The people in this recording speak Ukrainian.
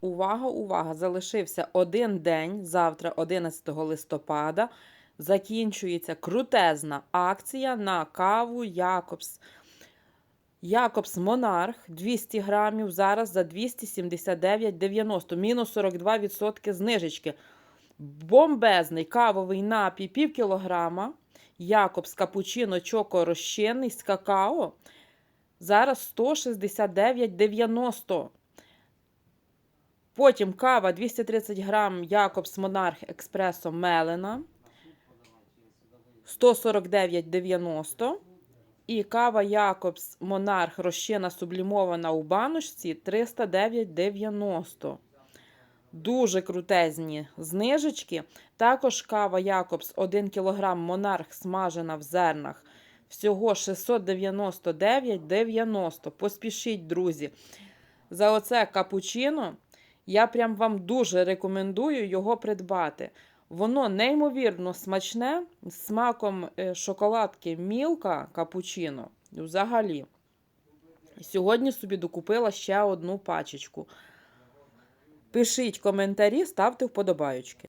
увага, увага! Залишився один день, завтра, 11 листопада, закінчується крутезна акція на каву Якобс. Якобс Монарх 200 грамів зараз за 279,90, мінус 42% знижечки. Бомбезний кавовий напій пів кілограма. Якобс капучино чоко розчинний з какао. Зараз 169,90. Потім кава 230 грам Якобс Монарх Експресо Мелена 149,90. І кава Якобс Монарх розчина сублімована у баночці 309,90. Дуже крутезні знижечки. Також кава Якобс 1 кг Монарх смажена в зернах. Всього 699,90. Поспішіть, друзі. За оце капучино я прям вам дуже рекомендую його придбати. Воно неймовірно смачне, з смаком е, шоколадки Мілка капучино. Взагалі. Сьогодні собі докупила ще одну пачечку. Пишіть коментарі, ставте вподобаючки.